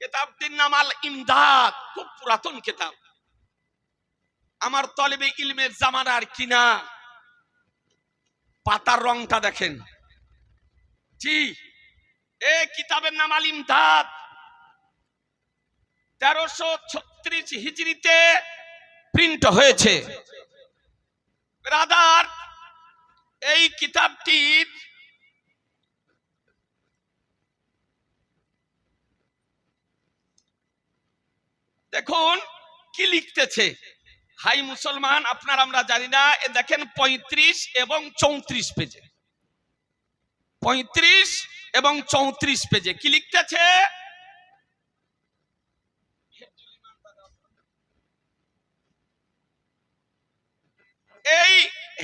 কেতাবটির নাম আল ইমদাদ খুব পুরাতন কেতাব। আমার তলেবে ইলমের জামানার কিনা পাতার রংটা দেখেন। জি, এ কিতাবের নাম আল ইমদাদ তেরোশো ছত্রিশ হিজড়িতে প্রিন্ট হয়েছে। রাদার এই কিতাবটির দেখুন, কি লিখতেছে? হাই মুসলমান, আপনার আমরা জানি না, এ দেখেন পঁয়ত্রিশ এবং চৌত্রিশ পেজে। পঁয়ত্রিশ এবং চৌত্রিশ পেজে, কি লিখতেছে? এই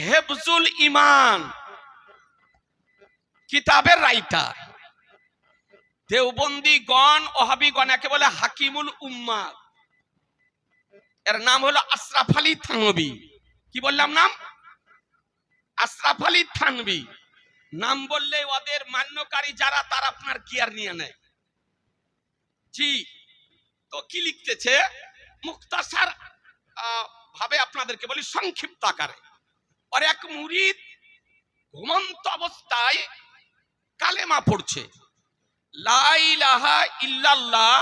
হেফজুল ইমান, কিতাবের রাইটার। দেওবন্দি গণ ওহাবিগণ, একে বলে হাকিমুল উম্মাদ। এর নাম হলো আশরাফ আলী থানবী কি বললাম নাম? আশরাফ আলী থানবী নাম বললে ওদের মান্যকারী যারা, তারা আপনার কেয়ার নিয়ে নেয়। জি, তো কি লিখতেছে? মুক্তাসার ভাবে আপনাদেরকে বলি, সংক্ষিপ্ত আকারে। আর এক মুরিদ ঘুমন্ত অবস্থায় কালেমা পড়ছে। লা ইলাহা ইল্লাল্লাহ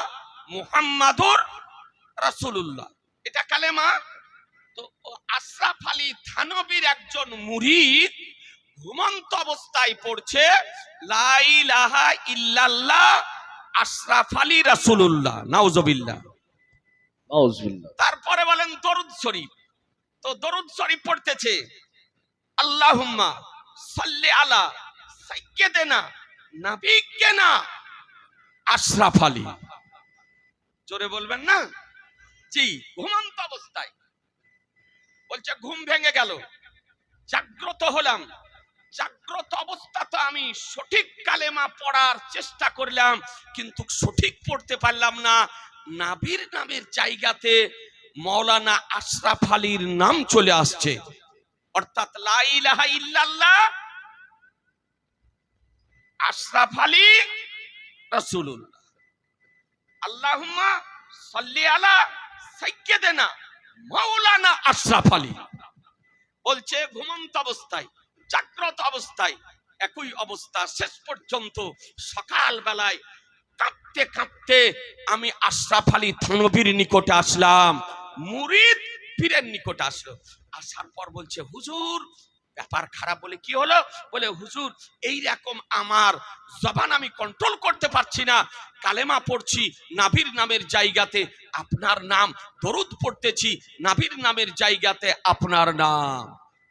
মুহাম্মাদুর রাসূলুল্লাহ। এটা কালেমা? তো আশরাফ আলী থানবীর একজন মুরিদ ঘুমন্ত অবস্থায় পড়ছে লা ইলাহা ইল্লাল্লাহ আশরাফ আলী রাসূলুল্লাহ নাউজুবিল্লাহ। নাউজুবিল্লাহ। তারপরে বলেন দরুদ শরীফ। তো দরুদ শরীফ পড়তেছে আল্লাহুম্মা সাল্লি আলা সাইয়্যিদিনা নাবিয়্যিনা আশরাফ আলী। জোরে বলবেন না? জি ঘুমন্ত অবস্থায়। বলছে, ঘুম ভেঙে গেল। জাগ্রত হলাম। জাগ্রত অবস্থাতে আমি। সঠিক কালেমা পড়ার চেষ্টা করলাম, কিন্তু সঠিক পড়তে পারলাম না। নাবির নামের জায়গাতে মৌলানা আশরাফ আলীর নাম চলে আসছে। অর্থাৎ লা ইলাহা ইল্লাল্লাহ, আশরাফ আলী রাসূলুল্লাহ। আল্লাহুম্মা সাল্লি আলা সাইয়্যিদিনা মাওলানা আশরাফ আলী। বলছে, ঘুমন্ত অবস্থায়, জাগ্রত অবস্থায়, একই অবস্থা, শেষ পর্যন্ত সকাল বেলায় কাঁপতে কাঁপতে আমি আশরাফ আলী থানবীর নিকটে আসলাম। মুরিদ পীরের নিকটে আসলো। আসার পর বলছে, হুজুর ব্যাপার খারাপ বলে কি হলো? বলে, হুজুর এই রকম আমার জবান আমি কন্ট্রোল করতে পারছি না। কালেমা পড়ছি নাভির নামের জায়গাতে, আপনার নাম দরুদ পড়তেছি নাভির নামের জায়গাতে, আপনার নাম।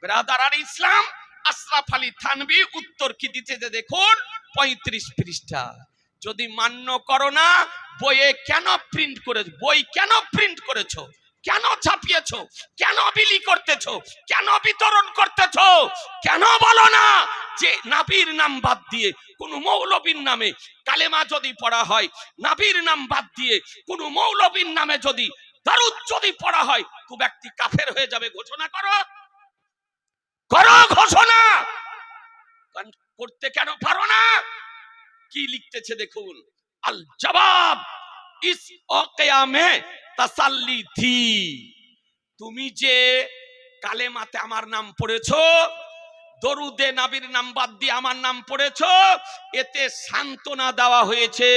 ব্রাদার আর ইসলাম, আশরাফ আলী থানবী উত্তর কি দিতে দেখুন, পঁয়ত্রিশ পৃষ্ঠা। যদি মান্য করো না, বইয়ে কেন প্রিন্ট করে, বই কেন প্রিন্ট করেছ? কেন ছাপিয়েছো? কেন বিলি করতেছো? কেন বিতরণ করতেছো? কেন বলো না যে নাবির নাম বাদ দিয়ে কোন মৌলবীর নামে কালেমা যদি পড়া হয় নাবির নাম বাদ দিয়ে কোন মৌলবীর নামে যদি দারুদ যদি পড়া হয় তো ব্যক্তি কাফের হয়ে যাবে। ঘোষণা করো। করো ঘোষণা। করতে কেন পারো না? কি লিখতেছে দেখুন? আল জবাব ইস অকেয়ামে তাসাল্লি থি। তুমি যে কালেমাতে আমার নাম পড়েছো, দরুদে নাবির নাম বাদ দিয়ে আমার নাম পড়েছো, এতে সান্ত্বনা দেওয়া হয়েছে,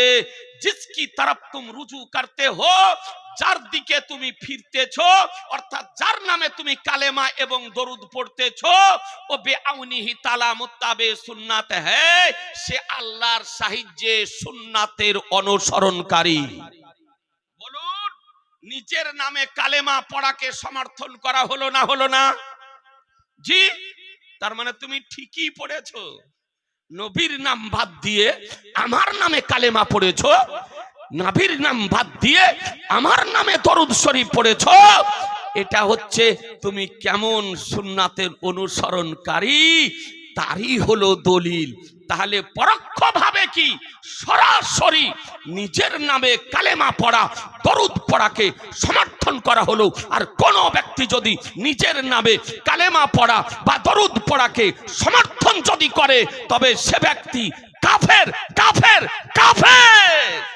জিসকি তরফ তুম রুজু করতে হো যার দিকে তুমি ফিরতেছ, অর্থাৎ যার নামে তুমি কালেমা এবং দরুদ পড়তেছ, ও বেআউনিহি তালা মুত্তাবে সুন্নাত হ্যায় সে আল্লাহর সাহায্যে সুন্নাতের অনুসরণকারী। বলুন, নিজের নামে কালেমা পড়াকে সমর্থন করা হলো না হলো না? জি, তার মানে তুমি ঠিকই পড়েছো। নবীর নাম বাদ দিয়ে আমার নামে কালেমা পড়েছো নাবির নাম বাদ দিয়ে আমার নামে দরুদ শরীফ পড়েছ। এটা হচ্ছে তুমি কেমন সুন্নাতের অনুসরণকারী, তারই হলো দলিল। তাহলে পরোক্ষ ভাবে কি? সরাসরি নিজের নামে কালেমা পড়া, দরুদ পড়াকে সমর্থন করা হলো। আর কোন ব্যক্তি যদি নিজের নামে কালেমা পড়া বা দরুদ পড়াকে সমর্থন যদি করে, তবে সে ব্যক্তি কাফের কাফের কাফের!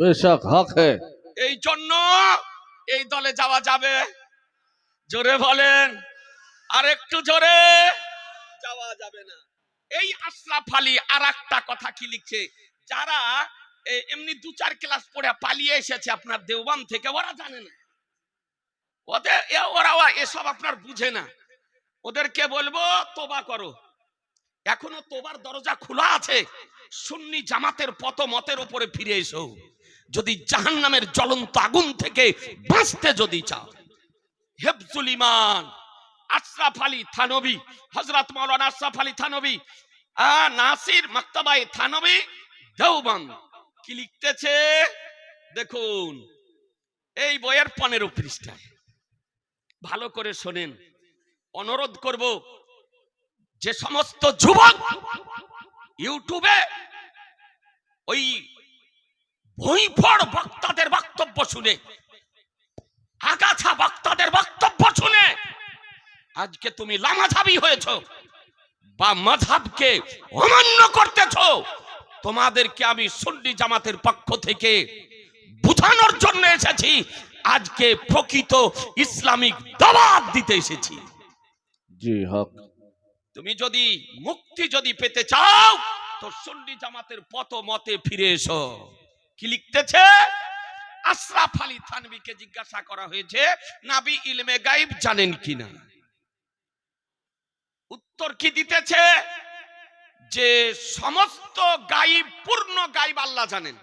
বেশক হক। এই জন্য এই দলে যাওয়া যাবে। জোরে বলেন, আর একটু জোরে যাওয়া যাবে না। এই আশরাফ আলী আর একটা কথা কি লিখছে? যারা এমনি দু চার ক্লাস পড়ে পালিয়ে এসেছে আপনার দেওবান থেকে, ওরা জানে না। ওদের ওরা এসব আপনার বুঝে না। ওদেরকে বলব, তোবা করো। এখনও তোবার দরজা খোলা আছে। সুন্নি জামাতের পত মতের উপরে ফিরে এসো। যদি জাহান নামের জ্বলন্ত আগুন থেকে বাঁচতে যদি চাও। হেফজুল ইমান আশরাফ আলী থানবী হজরত মৌলানা আশরাফ আলী থানবী নাসির মাক্তাবাই থানবী, দেওবন্দ, কি লিখতেছে? দেখুন, এই বইয়ের পনেরো পৃষ্ঠায় ভালো করে শোনেন, অনুরোধ করব, যে সমস্ত যুবক ইউটিউবে ওই ভৈফড় বক্তাদের বক্তব্য শুনে আগাছা বক্তাদের বক্তব্য শুনে আজকে তুমি লামাঝাবি হয়েছ বা মাঝাবকে অমান্য করতেছ তোমাদেরকে আমি সন্ডি জামাতের পক্ষ থেকে বুঝানোর জন্য এসেছি আজকে প্রকৃত ইসলামিক দাওয়াত দিতে এসেছি। জি হক। তুমি যদি মুক্তি যদি পেতে চাও তো সন্ডি জামাতের পথ মতে ফিরে এসো। কি লিখতেছে? আশরাফ আলী থানবিকে জিজ্ঞাসা করা হয়েছে, নাবি ইলমে গাইব জানেন কিনা? উত্তর কি দিতেছে? যে সমস্ত গাইব, পূর্ণ গাইব আল্লাহ জানেন।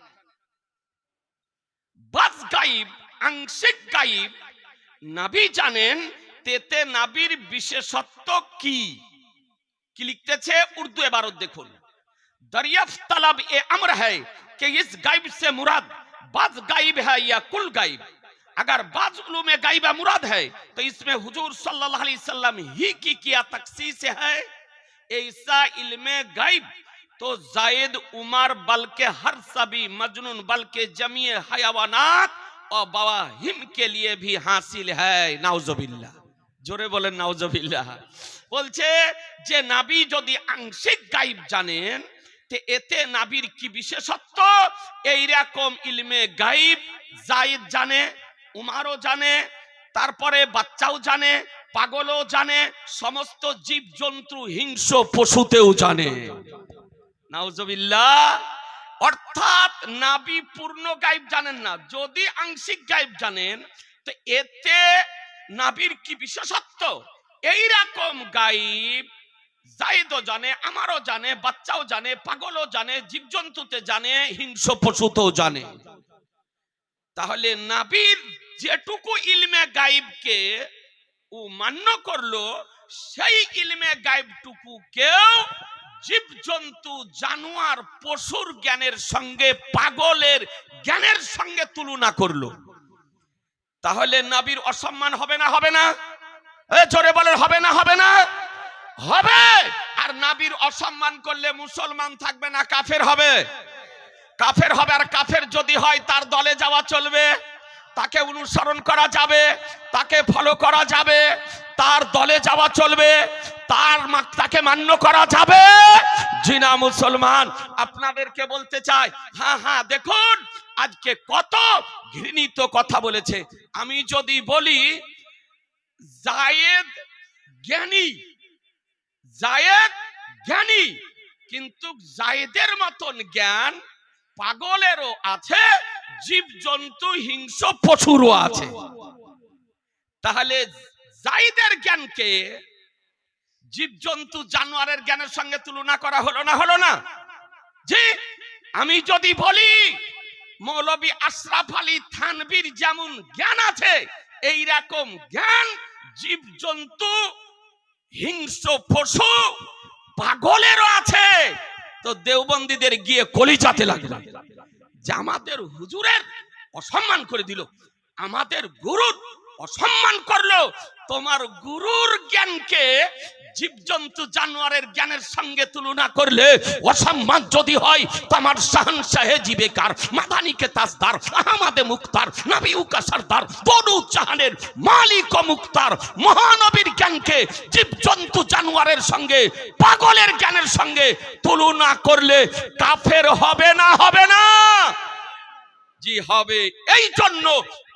বাস গাইব, আংশিক গাইব, নাবি জানেন, তেতে নাবির বিশেষত্ব কি? কি লিখতেছে? উর্দু এবারত দেখুন। দরিয়ফ তালাব এ আমর হ্যায় कि इस गायब से मुराद बाज गायब है या कुल गायब अगर बाज उलूम गायब मुराद है तो इसमें हुजूर सल्लल्लाहु अलैहि वसल्लम ही की किया तखसीस है ऐसा इल्म गायब तो जायद उमर बल्कि हर सभी मजनून बल्कि जमीय हयावानात और बवाहिम के लिए भी हासिल है नाउजुबिल्लाह জোরে বলেন নাউজবিল্লাহ বলছে যে নাবি যদি আংশিক গাইব জানেন তে এতে নাবির কি বিশেষত্ব? এইরকম ইলমে গাইব জায়েদ জানে, উমারও জানে, তারপরে বাচ্চাও জানে, পাগলও জানে, সমস্ত জীব জন্তু হিংস্র পশুতেও জানে। নাউজবিল্লাহ। অর্থাৎ নাবি পূর্ণ গাইব জানেন না, যদি আংশিক গাইব জানেন, তো এতে নাবির কি বিশেষত্ব? এই রকম গাইব জাইদও জানে, আমারও জানে, বাচ্চাও জানে, পাগলও জানে, জীবজন্তুতে জানে, হিংস্র পশুতেও জানে। তাহলে নাবির যেটুকু ইলমে গাইবকে ও মান্য করল, সেই ইলমে গাইবটুকু কেউ জীবজন্তু, জানোয়ার, পশুর জ্ঞানের সঙ্গে, পাগলের জ্ঞানের সঙ্গে তুলনা করল। তাহলে নবীর অসম্মান হবে না হবে না? জোরে বলেন, হবে না হবে না? হবে। আর নাবির অসম্মান করলে মুসলমান থাকবে না, কাফের হবে। কাফের হবে, আর কাফের যদি হয়, তার দলে যাওয়া চলবে। তাকে অনুসরণ করা যাবে, তাকে ফলো করা যাবে, তার দলে যাওয়া চলবে, তার তাকে মান্য করা যাবে। জিনা মুসলমান। আপনাদেরকে বলতে চাই হ্যাঁ হ্যাঁ দেখুন, আজকে কত ঘৃণিত কথা বলেছে। আমি যদি বলি, জায়েদ জ্ঞানী জায়েদ জ্ঞানী, কিন্তু জায়েদের মতন জ্ঞান পাগলেরও আছে, জীবজন্তু, হিংস্র পশুরও আছে। তাহলে জাইদের জ্ঞানকে জীবজন্তু, জানোয়ারের জ্ঞানের সঙ্গে তুলনা করা হলো না হলো না? জি, আমি যদি বলি, মৌলবী আশরাফ আলী থানবীর যেমন জ্ঞান আছে এই রকম জ্ঞান জীবজন্তু হিংস্র পশু পাগলেরও আছে। তো দেওবন্দীদের গিয়ে কলিজাতে লাগল। আমাদের হুজুরের অসম্মান করে দিল। আমাদের গুরুর অসম্মান করল, তোমার গুরুর জ্ঞানকে জীবজন্তু জানোয়ারের জ্ঞানের সঙ্গে তুলনা করলে অসম্মান যদি হয়, তোমার শাহন সাহেজি বেকার মাদানিকে তাজদার, আহমাদে মুক্তার নবী উকা সরদার, বনু জাহানের মালিক মুক্তার, মহানবীর জ্ঞানকে জীবজন্তু জানোয়ারের সঙ্গে, পাগলের জ্ঞানের সঙ্গে তুলনা করলে কাফের হবে না হবে না। জি, হবে। এই জন্য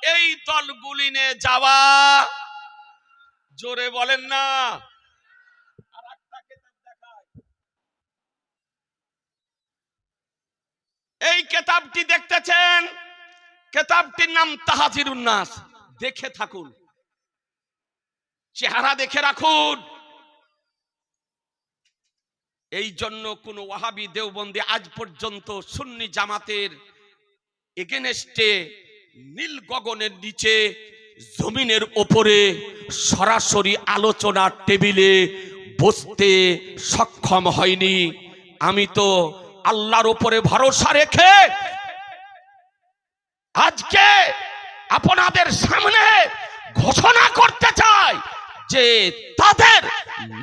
এই দলগুলি নিয়ে যাওয়া। জোরে বলেন না। এই কেতাবটি দেখতেছেন? কেতাবটির নাম তাহাজিরুন নাস। দেখে থাকুন। চেহারা দেখে রাখুন। এই জন্য কোন ওয়াহাবি দেওবন্দি আজ পর্যন্ত সুন্নি জামাতের এগেনেস্টে নীল গগনের নিচে, জমিনের ওপরে সরাসরি আলোচনার টেবিলে বসতে সক্ষম হয়নি। আমি তো আল্লাহর ওপরে ভরসা রেখে আজকে আপনাদের সামনে ঘোষণা করতে চাই যে তাদের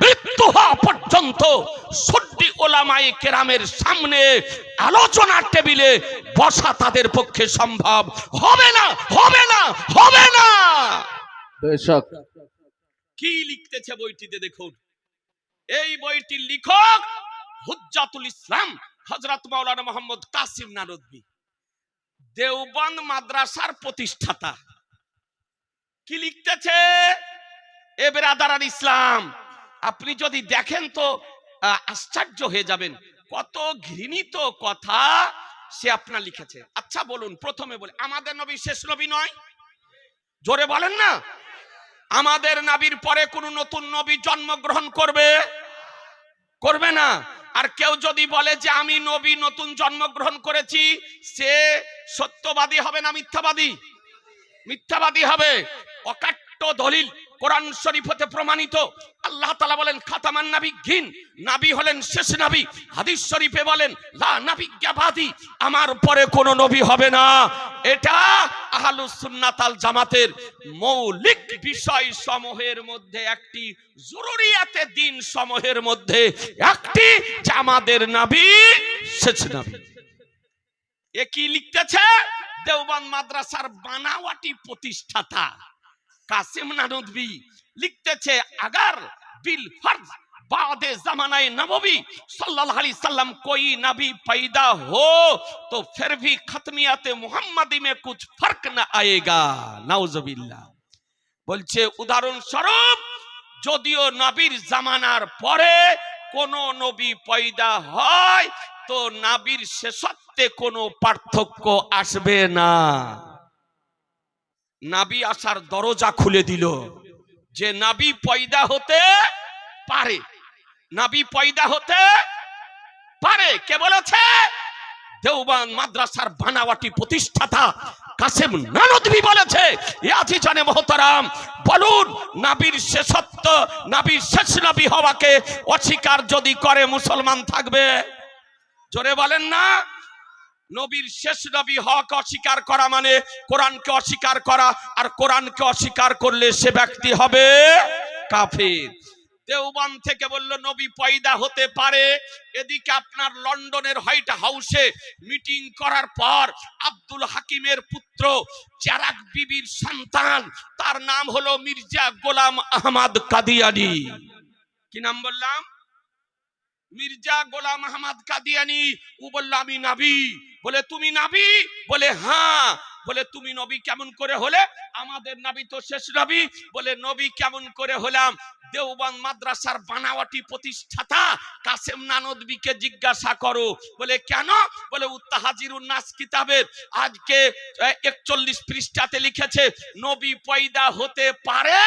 মৃত্যু হওয়া গ্রন্থ সদ্দি ওলামাই কেরামের সামনে আলোচনার টেবিলে বসা তাদের পক্ষে সম্ভব। হবে না হবে না হবে না। কি লিখতেছে বইটিতে দেখুন? এই বইটির লিখক হুজ্জাতুল ইসলাম হজরত মাওলানা মোহাম্মদ কাসিম নারদবি। দেওবান মাদ্রাসার প্রতিষ্ঠাতা। কি লিখতেছে? এ বেরাদার ইসলাম। আপনি যদি দেখেন তো আশ্চর্য হয়ে যাবেন। কত ঘৃণিত কথা সে আপনার লিখেছে। আচ্ছা বলুন, প্রথমে বলে, আমাদের নবী শেষ নবী নয়? জোরে বলেন না। আমাদের নাবির পরে কোন নতুন নবী জন্মগ্রহণ করবে? করবে না। আর কেউ যদি বলে যে, আমি নবী নতুন জন্মগ্রহণ করেছি, সে সত্যবাদী হবে না মিথ্যাবাদী? মিথ্যাবাদী হবে। অকাট্য দলিল। কোরআন শরীফ হতে প্রমাণিত। আল্লাহ তালা বলেন, খাতামান নাবি ঘিন নাবি হলেন শেষ নাবি। হাদিস শরীফে বলেন, লা নাবিজ্ঞাবাদী আমার পরে কোন নবী হবে না। এটা আহলুস সুন্নাত আল জামাতের মৌলিক বিষয় সমূহের মধ্যে একটি, জরুরিয়াতে দিন সমূহের মধ্যে একটি, যে আমাদের নাবি শেষ নাবি। এ কি লিখতেছে? দেওবান মাদ্রাসার বানাওয়াটি প্রতিষ্ঠাতা। কাসিম নানদবি লিখতেছে আগার বিল ফর্জ বাদে जमानाए नबवी सल्लल्लाहु अलैहि वसल्लम कोई नबी पैदा हो तो फिर भी खत्मियत मुहम्मदी में कुछ फर्क न आएगा नाउजुबिल्लाह বলছে উদাহরণস্বরূপ যদিও নবীর জামানার পরে কোন নবী পয়দা হয় তো নাবির শেষত্বে কোনো পার্থক্য আসবে না নাবি আসার দরজা খুলে দিল। যে নাবি পয়দা হতে পারে। নাবি পয়দা হতে পারে। কে বলেছে? দেওবান মাদ্রাসার বানাওয়াটি প্রতিষ্ঠাতা কাসেম নানদবি বলেছে। ইয়াজি জানে মহতারাম, বলুন, নাবির শেষত্ব, নাবির শেষ নবী হওয়াকে অস্বীকার যদি করে মুসলমান থাকবে? জোরে বলেন না। নবীর শেষ নবী হক অস্বীকার করা মানে কোরআনকে অস্বীকার করা, আর কোরআনকে অস্বীকার করলে সে ব্যক্তি হবে কাফির। দেওবান থেকে বলল, নবী পয়দা হতে পারে, এদিকে আপনার লন্ডনের হোয়াইট হাউসে মিটিং করার পর আব্দুল হাকিমের পুত্র চারাক বিবির সন্তান, তার নাম হলো মির্জা গোলাম আহমদ কাদিয়ানি। কি নাম বললাম? মির্জা গোলাম আহমদ কাদিয়ানি। ও বলল, আমি নাবি। বলে, তুমি নাবি? বলে হ্যাঁ। বলে, তুমি নবী কেমন করে হলে? আমাদের নবী তো শেষ নবী। বলে, নবী কেমন করে হলাম? দেওবান মাদ্রাসার বানাওয়াটি প্রতিষ্ঠাতা কাসেম নানদবিকে জিজ্ঞাসা করো। বলে, কেন? বলে, উত্তাহাজিরুন নাস কিতাবের আজকে একচল্লিশ পৃষ্ঠাতে লিখেছে, নবী পয়দা হতে পারে?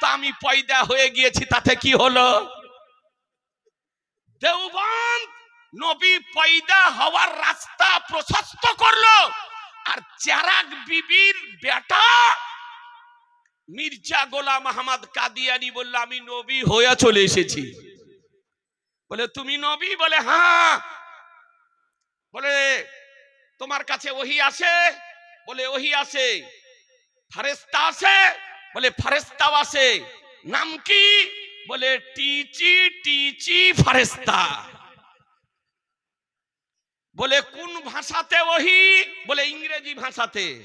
তা আমি পয়দা হয়ে গিয়েছি, তাতে কি হলো? দেওবান নবী পয়দা হওয়ার রাস্তা প্রশস্ত করল। আর চারাক বিবির বেটা মির্জা গোলাম আহমদ কাদিয়ানি বলল, আমি নবী হয়ে চলে এসেছি। বলে, তুমি নবী? বলে হ্যাঁ। বলে, তোমার কাছে ওহি আছে বলে, ওহি আছে ফারেস্তা আছে বলে ফারেস্তাও আছে নাম কি? বলে, টিচি টিচি, ফারেস্তা। বলে, কোন ভাষাতে ওহি? বলে, ইংরেজি ভাষাতে।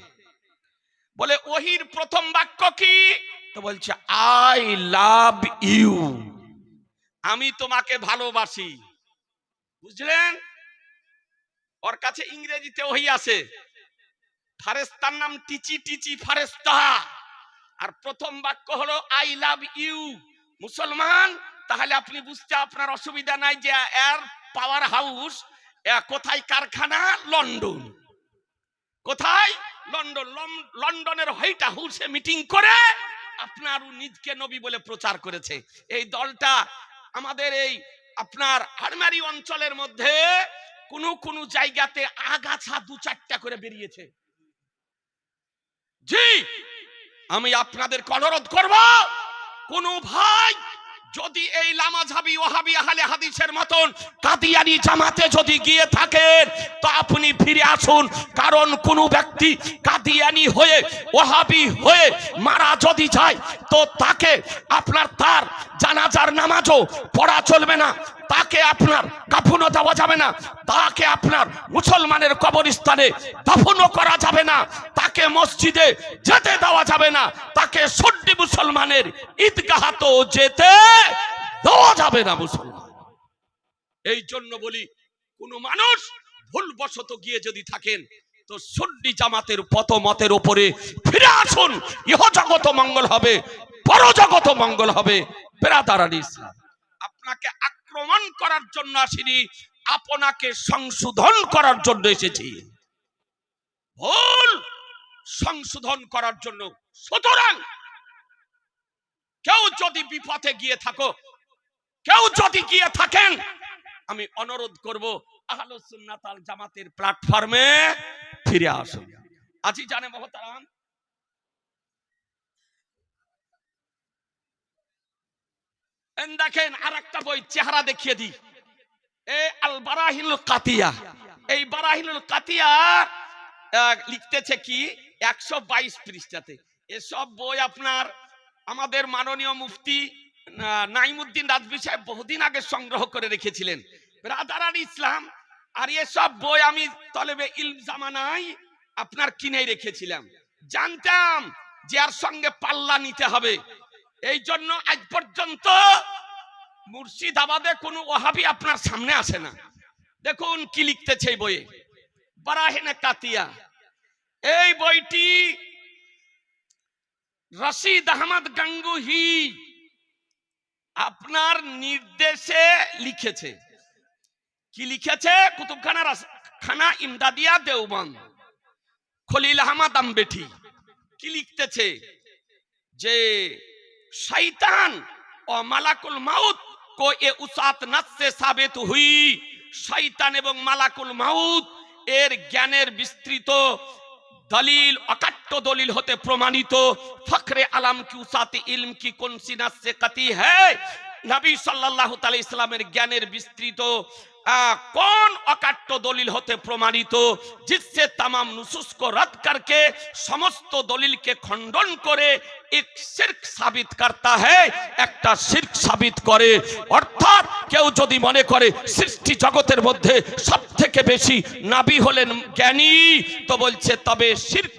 বলে, ওহির প্রথম বাক্য কি? তো বলছে, আই লাভ ইউ। আমি তোমাকে ভালোবাসি। বুঝলেন? ওর কাছে ইংরেজিতে ওহি আছে। ফারেস্তার নাম টিচি টিচি, ফারেস্তা। আর প্রথম বাক্য হলো, আই লাভ ইউ। মুসলমান, তাহলে আপনি বুঝতে আপনার অসুবিধা নাই যে এর পাওয়ার হাউস কোথায় কারখানা? লন্ডন। কোথায়? লন্ডন। লন্ডনের হোয়াইট হাউসে মিটিং করে আপনার নিজকে নবী বলে প্রচার করেছে। এই দলটা আমাদের এই আপনার আরমারি অঞ্চলের মধ্যে কোন কোন জায়গাতে আগাছা দু চারটা করে বেরিয়েছে। জি, আমি আপনাদের অনুরোধ করব কোন ভাই যদি এই লামাঝাবি ওহাবি আহলে হাদিসের মতন কাদিয়ানি জামাতে যদি গিয়ে থাকেন, তো আপনি ফিরে আসুন। কারণ কোনো ব্যক্তি কাদিয়ানি হয়ে ওহাবি হয়ে মারা যদি যায়, তো তাকে আপনার তার জানাজার নামাজও পড়া চলবে না। তাকে আপনার কাফনও দেওয়া যাবে না, তাকে আপনার মুসলমানের কবরস্থানে দাফনও করা যাবে না, তাকে মসজিদে যেতে দেওয়া যাবে না, তাকে সন্ডি মুসলমানের ঈদগাহাতো যেতে দেওয়া যাবে না মুসলমান। এই জন্য বলি, কোন মানুষ ভুলবশত গিয়ে যদি থাকেন, তো সন্ডি জামাতের পত মতের উপরে ফিরে আসুন ইহ জগত মঙ্গল হবে, পরজগত মঙ্গল হবে বেরাদার ইসলাম। আপনাকে আক্রমণ করার জন্য আসিনি, আপনাকে সংশোধন করার জন্য এসেছি। ভুল! সংশোধন করার জন্য। সুতরাং কেউ যদি বিপথে গিয়ে থাকো, কেউ যদি গিয়ে থাকেন, আমি অনুরোধ করব, আহলুস সুন্নাত আল জামাতের প্ল্যাটফর্মে ফিরে আসুন। আজি জানে মহতারাম দেখেন আর একটা বই চেহারা দেখিয়ে দিই। এ আল বারাহিল কাতিয়া। এই বারাহিলুল কাতিয়া লিখতেছে কি? একশো বাইশ পৃষ্ঠাতে। এসব বই আপনার আমাদের মাননীয় মুফতি নাইমুদ্দিন রাজবি সাহেব বহুদিন আগে সংগ্রহ করে রেখেছিলেন। রাদারার ইসলাম, আর এসব বই আমি তলেবে ইলম জামানায় আপনার কিনে রেখেছিলাম। জানতাম যে আর সঙ্গে পাল্লা নিতে হবে। এই জন্য আজ পর্যন্ত মুর্শিদাবাদে কোনো ওহাবি আপনার সামনে আসে না। দেখুন কি লিখতেছে এই বইয়ে। বারাহেনে কাতিয়া এই বইটি রশিদ আহমদ গাঙ্গুহি আপনার নির্দেশে লিখেছে। কি লিখেছে? কুতুবখানা খানা ইমদাদিয়া দেওবন্দ। খলিল আহমদ আম্বেঠি। কি লিখতেছে? যে শৈতান ও মালাকুল মাউত কো এ উসাত নাসে সাবেত হুই। শৈতান এবং মালাকুল মাউত এর জ্ঞানের বিস্তৃত দলিল, অকাট্য দলিল হতে প্রমাণিত। ফখরে আলম কি উসাতে ইলম কি কোন সিনাসে কাতি হ্যায় নবী সাল্লাল্লাহু তাআলা ইসলামের জ্ঞানের বিস্তৃত কোন অকাট্য দলিল হতে প্রমাণিত? জিসসে তামাম নুসুস কো করকে সমস্ত দলিলকে খণ্ডন করে এক শিরক সাবিত একটা সাবিত করে। অর্থাৎ কেউ যদি মনে করে সৃষ্টি জগতের মধ্যে বেশি নাবি হলেন জ্ঞানী, তো বলছে, তবে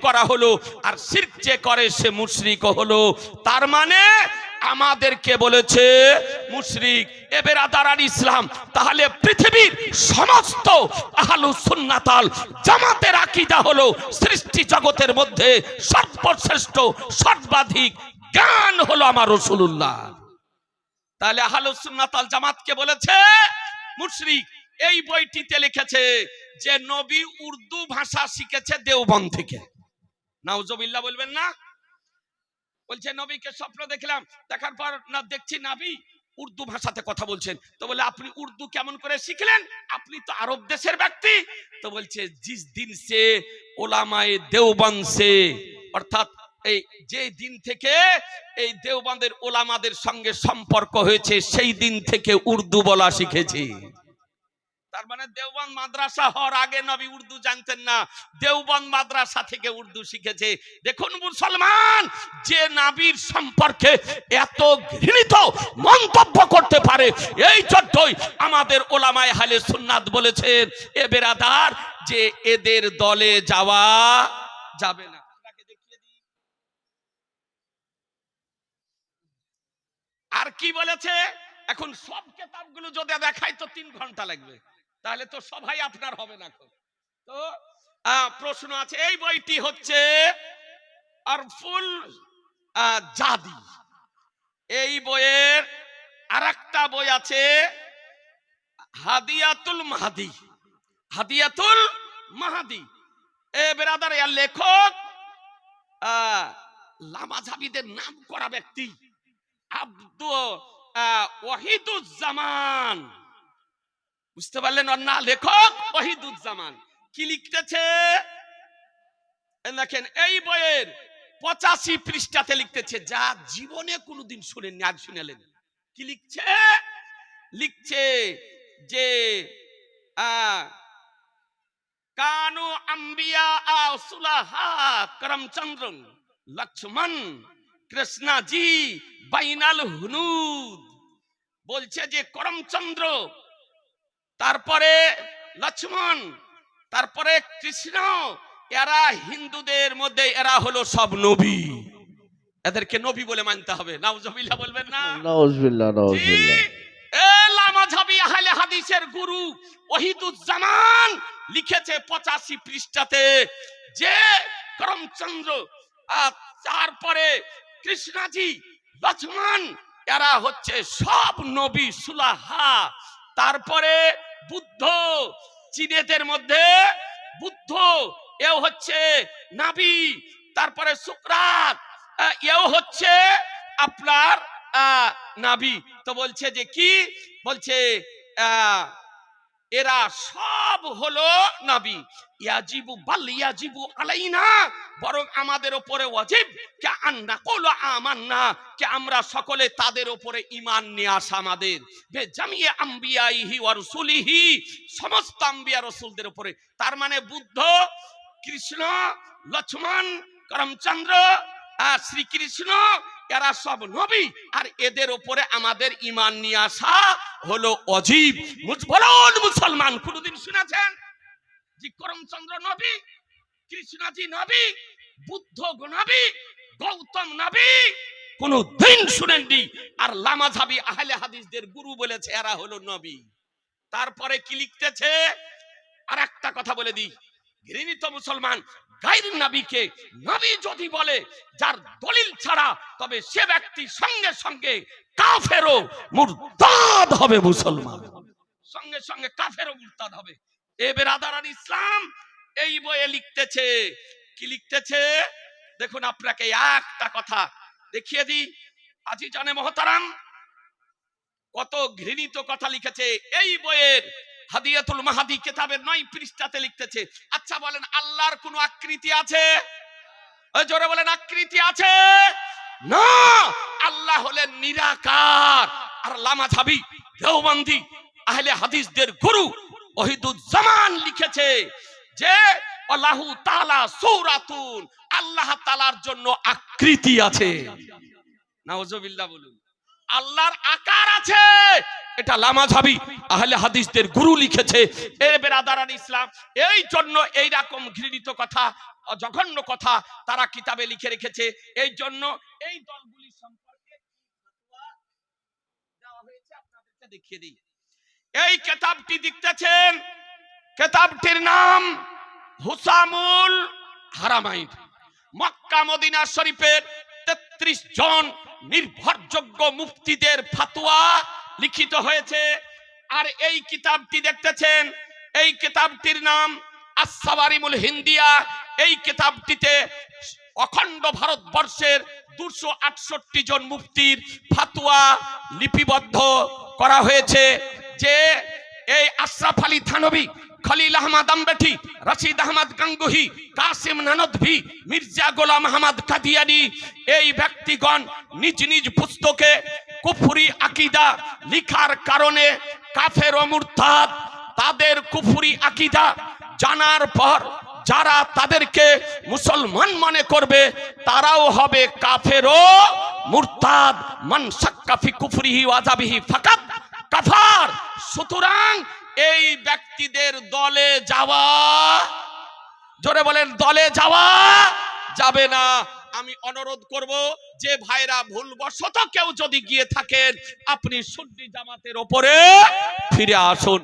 করা হলো, আর যে করে সে হলো। তার মানে আমাদেরকে বলেছে, মুশরিক, এ বেরাদারার ইসলাম, তাহলে পৃথিবীর সমস্ত আহলু সুন্নাতাল জামাতের আকীদা হলো সৃষ্টি জগতের মধ্যে সর্বশ্রেষ্ঠ, সর্বাধিক জ্ঞান হলো আমার রাসূলুল্লাহ। তাহলে আহলু সুন্নাতাল জামাতকে বলেছে, মুশরিক, এই বইটিতে লিখেছে যে নবী উর্দু ভাষা শিখেছে দেওবন্দ থেকে। নাউজুবিল্লাহ বলবেন না? বলছে, নবীকে স্বপ্ন দেখলাম, দেখার পর না দেখছি নাবি, উর্দু ভাষাতে কথা বলছেন। তো বলে, আপনি উর্দু কেমন করে শিখলেন? আপনি তো আরব দেশের ব্যক্তি। তো বলছে, জিস দিন সে ওলামায়ে দেওবন্দ সে। অর্থাৎ এই যে দিন থেকে এই দেওবন্দের ওলামাদের সঙ্গে সম্পর্ক হয়েছে, সেই দিন থেকে উর্দু বলা শিখেছি। তার মানে মাদ্রাসা হওয়ার আগে নবী উর্দু জানতেন না। মাদ্রাসা থেকে উর্দু শিখেছে। দেখুন মুসলমান, যে নাবির সম্পর্কে এত ঘৃণিত মন্তব্য করতে পারে, এই আমাদের ওলামায় হালে সুন্নাত বলেছেন, এ বেরাদার, যে এদের দলে যাওয়া যাবে না। আর কি বলেছে? এখন সব কেতাবগুলো যদি দেখাই তো তিন ঘণ্টা লাগবে। তাহলে তো সবাই আপনার হবে না। তো প্রশ্ন আছে এই বইটি হচ্ছে আরফুল জাদি। এই বইয়ের আর একটা বই আছে হাদিয়াতুল মাহাদি। হাদিয়াতুল মাহাদি। এ বেরাদার লেখক আহ, লামা ঝাবিদের নাম করা ব্যক্তি আব্দু ওয়াহিদুজ্জামান। বুঝতে পারলেন ওর না লেখক ওয়াহিদুজ্জামান। কি লিখতেছে? দেখেন, এই বইয়ের পঁচাশি পৃষ্ঠাতে লিখতেছে, যা জীবনে কোনোদিন শুনেননি, আজ শুনেলেন। কি লিখছে? লিখছে যে কানু আম্বিয়া সুলাহা করমচন্দ্র লক্ষ্মণ কৃষ্ণাজি বাইনাল হুনুদ। বলছে যে, করমচন্দ্র তারপরে লক্ষ্মণ তারপরে কৃষ্ণ এরা হিন্দুদের মধ্যে এরা হলো সব নবী। এদেরকে নবী বলে মানতে হবে। নাউজবিল্লাহ বলবেন না? নওয়াজবিল্লাহ নওয়াজবিল্লাহ এ লামাঝাবি আহলে হাদিসের গুরু ওহিদুজ্জামান লিখেছে পঁচাশি পৃষ্ঠাতে যে করমচন্দ্র আর তারপরে কৃষ্ণাজি লক্ষ্মণ এরা হচ্ছে সব নবী সুলাহা। তারপরে বুদ্ধ। চীনেদের মধ্যে বুদ্ধ। এও হচ্ছে নাবি তারপরে সুকরাত। এও হচ্ছে আপনার নাবি। তো বলছে যে কি? বলছে আহ, এরা সব হলো নাবি। ইয়াজিবু বাল ইয়াজিবু আলাইনা, বরং আমাদের উপরে ওয়াজিব। কে আন্না কোলো আমান্না, কে আমরা সকলে তাদের উপরে ঈমান নিয়ে আসা আমাদের। বে জামিয়ে আম্বিয়াইহি ওয়া রাসূলিহি, সমস্ত আম্বিয়া রাসূলদের উপরে তার মানে বুদ্ধ, কৃষ্ণ, লক্ষ্মণ, করমচন্দ্র শ্রীকৃষ্ণ এরা সব নবী। আর এদের উপরে আমাদের ঈমান নিয়ে আসা হলো অজীব। বলুন মুসলমান, কোনদিন শুনেছেন? যে করমচন্দ্র নবী, কৃষ্ণজি নবী, বুদ্ধ নবী, গৌতম নবী কোন দিন শুনেননি। আর লামাঝাবি আহলে হাদিসদের গুরু বলেছে এরা হলো নবী। তারপরে কি লিখতেছে? আর একটা কথা বলে দিই। ঘৃণিত মুসলমান গাইর নবীকে নবী যদি বলে, যার দলিল ছাড়া তবে সে ব্যক্তি সঙ্গে সঙ্গে কাফেরও মুরতাদ হবে মুসলমান। সঙ্গে সঙ্গে কাফেরও মুরতাদ হবে। এ বেরাদার আল ইসলাম, এই বইয়ে লিখতেছে, কি লিখতেছে? দেখুন আপনাকে একটা কথা দেখিয়ে দিই। আজি জানে মহতারাম, কত ঘৃণিত কথা লিখেছে। এই বইয়ের হাদিয়াতুল মাহাদি কিতাবের নয় পৃষ্ঠাতে লিখতেছে। আচ্ছা বলেন, আল্লাহর কোন আকৃতি আছে? জোরে বলেন, আকৃতি আছে? না! আল্লাহ হলেন নিরাকার। আর লামা ছাবি দেওবন্দি, আহলে হাদিসদের গুরু ওহিদুজ্জামান লিখেছে যে, আল্লাহু তাআলা সূরাতুন, আল্লাহ তাআলার জন্য আকৃতি আছে। নাউজুবিল্লাহ বলুন, আল্লাহর আকার আছে। এটা লামাঝাবি আহলে হাদিসদের গুরু লিখেছে, এ বেরাদারান ইসলাম, এই জন্য এই রকম ঘৃণিত কথা জঘন্য কথা তারা কিতাবে লিখে রেখেছে। এই জন্য এই দলগুলি সম্পর্কে দেওয়া হয়েছে, আপনাদেরকে দেখিয়ে দিই। এই কিতাবটি দেখতেছেন কিতাবটির নাম হুসামুল হারামাইন। মক্কা মদিনা শরীফের তেত্রিশ জন নির্ভরযোগ্য মুফতিদের ফাতোয়া লিখিত হয়েছে। আর এই কিতাবটি দেখতেছেন, এই কিতাবটির নাম আসাবারিমুল হিন্দিয়া। এই কিতাবটিতে অখণ্ড ভারতবর্ষের দুশো আটষট্টি জন মুফতির ফাতুয়া লিপিবদ্ধ করা হয়েছে যে এই আশরাফ আলী থানবী খলিল আহমদ আম্বেঠি, রশিদ আহমদ গাঙ্গুহি, কাসিম নানদভি, মির্জা গোলাম আহমদ কাদিয়ানি, এই ব্যক্তিগণ নিজ নিজ পুস্তকে কুফুরি আকিদা লিখার কারণে কাফের ও মুরতাদ তাদের কুফুরি আকিদা জানার পর যারা তাদেরকে মুসলমান মনে করবে, তারাও হবে কাফের ও মুরতাদ। মান সাক্কাফি কুফরিহি ওয়াজাবিহি ফাকাত কাফার। সুতরাং এই ব্যক্তিদের দলে যাওয়া, জোরে বলেন, দলে যাওয়া যাবে না। আমি অনুরোধ করব যে ভাইরা, ভুলবশত কেউ যদি গিয়ে থাকেন, আপনি সুন্নি জামাতের ওপরে ফিরে আসুন।